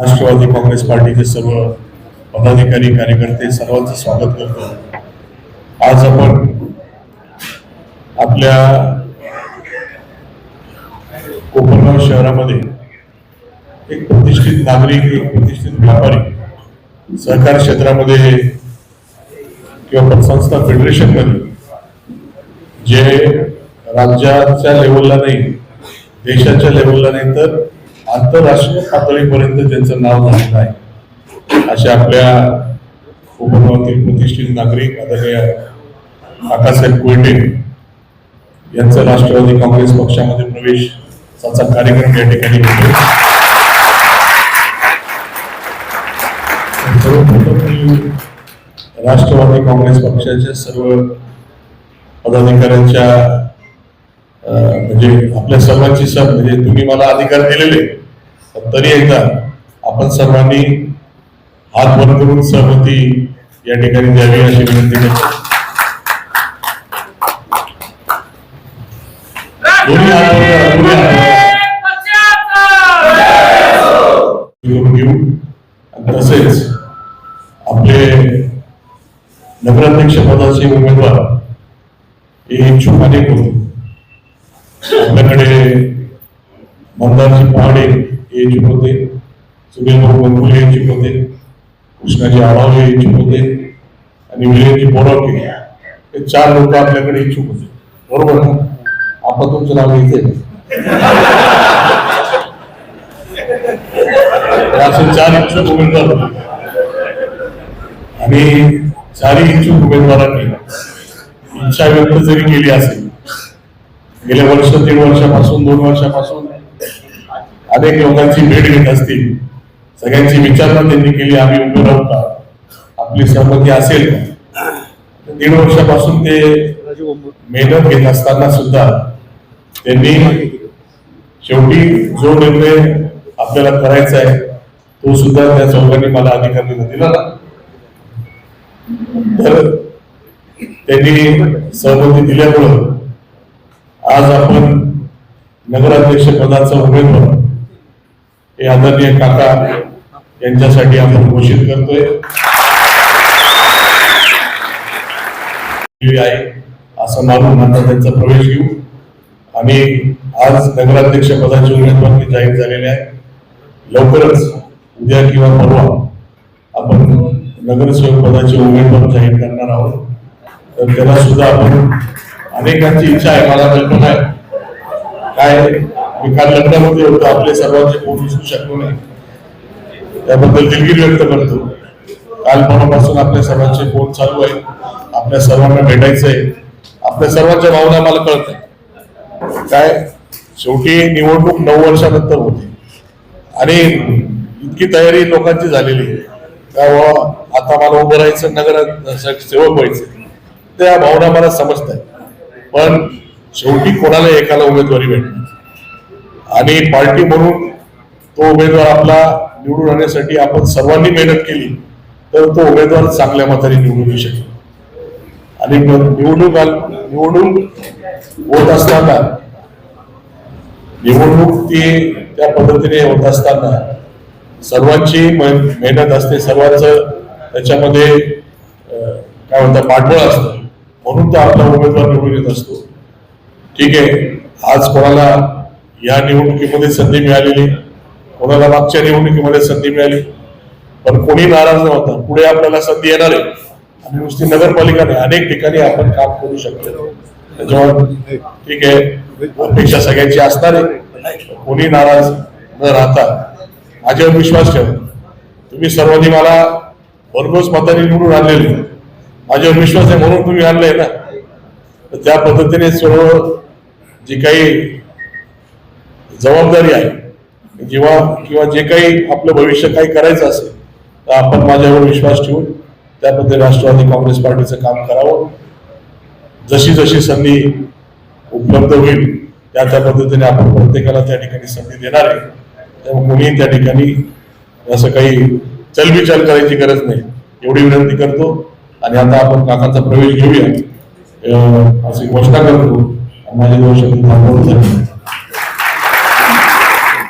राष्ट्रवादी काँग्रेस पार्टीचे सर्व पदाधिकारी कार्यकर्ते सर्वांचं स्वागत करतो. आज आपण आपल्या कोपरगाव शहरामध्ये एक प्रतिष्ठित नागरिक एक प्रतिष्ठित व्यापारी सहकार क्षेत्रामध्ये किंवा पतसंस्था फेडरेशनमध्ये जे राज्याच्या लेवलला नाही देशाच्या लेवलला नाही तर आंतरराष्ट्रीय पातळीपर्यंत त्यांचं नाव झालेलं आहे. अशा आपल्या उपगावातील प्रतिष्ठित नागरिक आदरणीय काकासाहेब कोयटे यांचा राष्ट्रवादी काँग्रेस पक्षामध्ये प्रवेश त्याचा कार्यक्रम या ठिकाणी होतो. सर्वप्रथम मी राष्ट्रवादी काँग्रेस पक्षाच्या सर्व पदाधिकाऱ्यांच्या म्हणजे आपल्या सर्वांची सर म्हणजे तुम्ही मला अधिकार दिलेले. तरी एकदा आपण सर्वांनी हात वर करून सहमती या ठिकाणी द्यावी अशी विनंती करतो. दोन्ही करून घेऊ. तसेच आपले नगराध्यक्ष पदाचे उमेदवार हे इच्छुक अनेक होते आपल्याकडे मंदारची पहाडे हे इच्छुक होते सुनील भाऊ गंगुले होते कृष्णाजी आढाव यायची इच्छुक होते आणि विजयजी बोरावके हे चार लोक आपल्याकडे इच्छुक होते. बरोबर ना? आपण तुमचं नाव घेते असे चार इच्छुक उमेदवार होते. आणि चारही इच्छुक उमेदवारांनी इच्छा व्यक्त जरी केली असेल गेल्या वर्ष तीन वर्षापासून दोन वर्षापासून अनेक लोकांची भेट घेत असतील. सगळ्यांची विचारणा त्यांनी केली आम्ही उभे राहू का? आपली सहमती असेल दीड वर्षापासून ते मेहनत घेत असताना सुद्धा त्यांनी शेवटी जो निर्णय आपल्याला करायचा आहे तो सुद्धा त्या चौघांनी मला अधिकाऱ्यांना दिला. ना तर त्यांनी सहमती दिल्यामुळं आज आपण नगराध्यक्ष पदाचा उमेदवार हे आदरणीय काका यांच्यासाठी आपण घोषित करतोय. आहे असं मानून आता त्यांचा प्रवेश घेऊ. आणि आज नगराध्यक्ष पदाची उमेदवार जाहीर झालेले आहे. लवकरच उद्या किंवा परवा आपण नगरसेवक पदाचे उमेदवार जाहीर करणार आहोत. तर त्याला सुद्धा आपण अनेकांची इच्छा आहे मला कल्पना आहे. काय मी काल लग्नामध्ये होतो आपले सर्वांचे पोट उचलू शकलो नाही. त्याबद्दल दिलगिरी व्यक्त करतो. कालपणापासून आपल्या सर्वांचे फोन चालू आहे. आपल्या सर्वांना भेटायचं आहे. आपल्या सर्वांच्या भावना मला कळत आहे काय? शेवटी निवडणूक नऊ वर्षानंतर होते. आणि इतकी तयारी लोकांची झालेली आहे. का आता मला उभं राहायचं नगर सेवक व्हायचं. त्या भावना मला समजत आहे पण शेवटी कोणाला एकाला उमेदवारी भेटणार? आणि पार्टी म्हणून तो उमेदवार आपला निवडून आणण्यासाठी आपण सर्वांनी मेहनत केली तर तो उमेदवार चांगल्या मताने निवडून येऊ शकेल. आणि निवडणूक निवडणूक होत असताना निवडणूक ती त्या पद्धतीने होत असताना सर्वांची मेहनत असते सर्वांचं त्याच्यामध्ये काय म्हणतात पाठबळ असतं. म्हणून तो आपला उमेदवार निवडून येत असतो. ठीक आहे आज कोणाला या निवडणुकीमध्ये संधी मिळालेली. कोणाला मागच्या निवडणुकीमध्ये संधी मिळाली? पण कोणी नाराज नव्हता. पुढे आपल्याला संधी येणार आहे. आणि नुसती नगरपालिकाने अनेक ठिकाणी आपण काम करू शकतो. त्याच्यामुळे ठीक आहे. अपेक्षा सगळ्यांची असणार आहे. कोणी नाराज न राहता. माझ्यावर विश्वास ठेवा. तुम्ही सर्वांनी मला भरघोस मताने निवडून आणलेले. माझ्यावर विश्वास आहे म्हणून तुम्ही आणलंय ना. तर त्या पद्धतीने सर्व जी काही जबाबदारी आहे. जेव्हा किंवा जे काही आपलं भविष्य काही करायचं असेल तर आपण माझ्यावर विश्वास ठेवून त्यामध्ये राष्ट्रवादी काँग्रेस पार्टीचं काम करावं. जशी जशी संधी उपलब्ध होईल त्या त्या पद्धतीने आपण प्रत्येकाला त्या ठिकाणी संधी देणार आहे. त्यामुळे कोणीही त्या ठिकाणी असं काही चलबिचल करायची गरज नाही. एवढी विनंती करतो. आणि आता आपण काकांचा प्रवेश घेऊया. अशी घोषणा करतो. आणि माझे दोन शब्द